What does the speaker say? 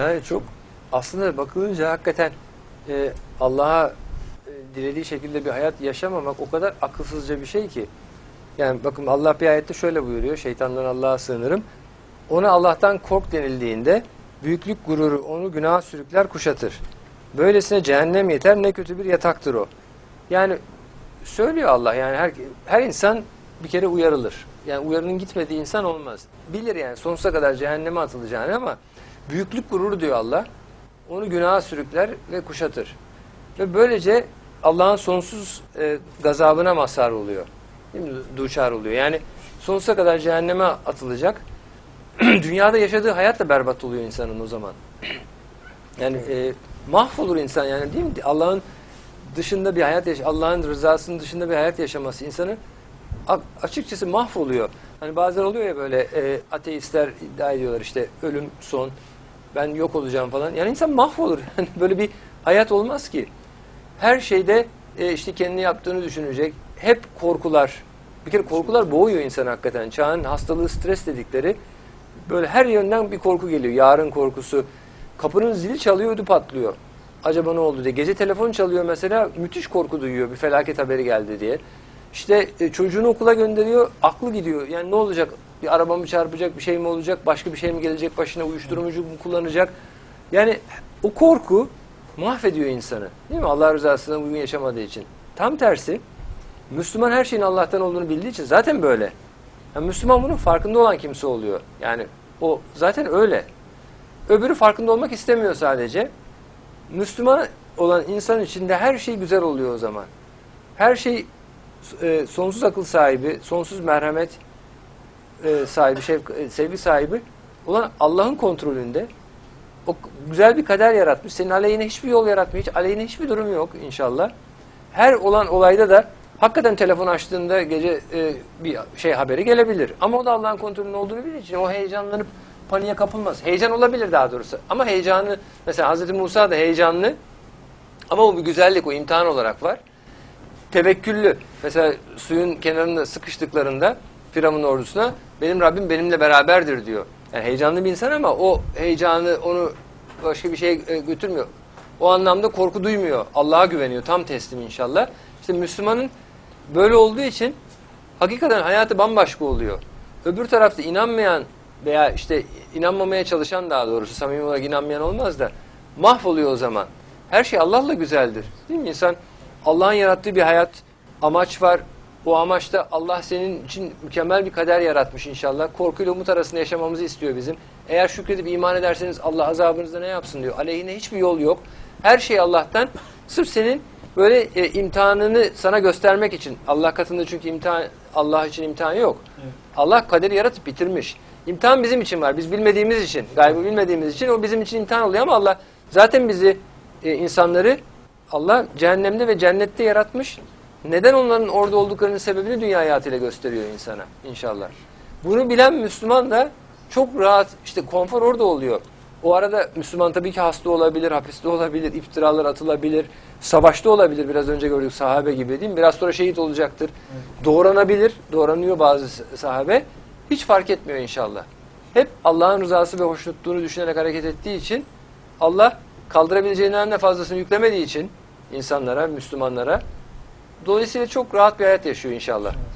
Yani çok aslında bakılınca hakikaten e, Allah'a e, dilediği şekilde bir hayat yaşamamak o kadar akılsızca bir şey ki. Yani bakın Allah bir ayette şöyle buyuruyor. Şeytandan Allah'a sığınırım. Ona Allah'tan kork denildiğinde büyüklük gururu onu günaha sürükler kuşatır. Böylesine cehennem yeter ne kötü bir yataktır o. Yani söylüyor Allah yani her, her insan bir kere uyarılır. Yani uyarının gitmediği insan olmaz. Bilir yani sonsuza kadar cehenneme atılacağını ama büyüklük gururu diyor Allah. Onu günaha sürükler ve kuşatır. Ve böylece Allah'ın sonsuz e, gazabına mazhar oluyor. Değil mi? Duçar oluyor. Yani sonsuza kadar cehenneme atılacak. Dünyada yaşadığı hayat da berbat oluyor insanın o zaman. Yani e, mahvolur insan yani değil mi? Allah'ın dışında bir hayat yaş Allah'ın rızasının dışında bir hayat yaşaması insanı a- açıkçası mahvoluyor. Hani bazen oluyor ya böyle e, ateistler iddia ediyorlar işte ölüm son ben yok olacağım falan. Yani insan mahvolur. Yani böyle bir hayat olmaz ki. Her şeyde e, işte kendini yaptığını düşünecek. Hep korkular. Bir kere korkular boğuyor insanı hakikaten. Çağın hastalığı stres dedikleri böyle her yönden bir korku geliyor. Yarın korkusu. Kapının zili çalıyor ödü patlıyor. Acaba ne oldu diye. Gece telefon çalıyor mesela müthiş korku duyuyor bir felaket haberi geldi diye. İşte e, çocuğunu okula gönderiyor aklı gidiyor. Yani ne olacak? Bir araba mı çarpacak bir şey mi olacak? Başka bir şey mi gelecek başına uyuşturucu mu kullanacak? Yani o korku mahvediyor insanı. Değil mi? Allah rızasına uygun yaşamadığı için. Tam tersi Müslüman her şeyin Allah'tan olduğunu bildiği için zaten böyle. Yani Müslüman bunun farkında olan kimse oluyor. Yani o zaten öyle. Öbürü farkında olmak istemiyor sadece. Müslüman olan insan içinde her şey güzel oluyor o zaman. Her şey e, sonsuz akıl sahibi, sonsuz merhamet e, sahibi, şefk- e, sevgi sahibi olan Allah'ın kontrolünde. O güzel bir kader yaratmış. Senin aleyhine hiçbir yol yaratmıyor. Hiç aleyhine hiçbir durum yok inşallah. Her olan olayda da hakikaten telefon açtığında gece e, bir şey haberi gelebilir. Ama o da Allah'ın kontrolünün olduğunu bildiği için o heyecanlanıp paniğe kapılmaz. Heyecan olabilir daha doğrusu. Ama heyecanı mesela Hz. Musa da heyecanlı ama o bir güzellik, o imtihan olarak var. Tevekküllü. Mesela suyun kenarında sıkıştıklarında Firavun ordusuna benim Rabbim benimle beraberdir diyor. Yani heyecanlı bir insan ama o heyecanı onu başka bir şeye e, götürmüyor. O anlamda korku duymuyor. Allah'a güveniyor. Tam teslim inşallah. İşte Müslümanın böyle olduğu için hakikaten hayatı bambaşka oluyor. Öbür tarafta inanmayan veya işte inanmamaya çalışan daha doğrusu samimi olarak inanmayan olmaz da mahvoluyor o zaman. Her şey Allah'la güzeldir. Değil mi? İnsan Allah'ın yarattığı bir hayat, amaç var. O amaçta Allah senin için mükemmel bir kader yaratmış inşallah. Korkuyla umut arasında yaşamamızı istiyor bizim. Eğer şükredip iman ederseniz Allah azabınızda ne yapsın diyor. Aleyhine hiçbir yol yok. Her şey Allah'tan. Sırf senin böyle e, imtihanını sana göstermek için. Allah katında çünkü imtihan Allah için imtihan yok. Allah kaderi yaratıp bitirmiş. İmtihan bizim için var. Biz bilmediğimiz için, gaybı bilmediğimiz için o bizim için imtihan oluyor ama Allah zaten bizi e, insanları Allah cehennemde ve cennette yaratmış. Neden onların orada olduklarının sebebini dünya hayatıyla gösteriyor insana inşallah. Bunu bilen Müslüman da çok rahat işte konfor orada oluyor. O arada Müslüman tabii ki hasta olabilir, hapiste olabilir, iftiralar atılabilir, savaşta olabilir biraz önce gördük sahabe gibi değil mi? Biraz sonra şehit olacaktır. Doğranabilir, doğranıyor bazı sahabe. Hiç fark etmiyor inşallah. Hep Allah'ın rızası ve hoşnutluğunu düşünerek hareket ettiği için Allah kaldırabileceğinden de fazlasını yüklemediği için insanlara, Müslümanlara dolayısıyla çok rahat bir hayat yaşıyor inşallah.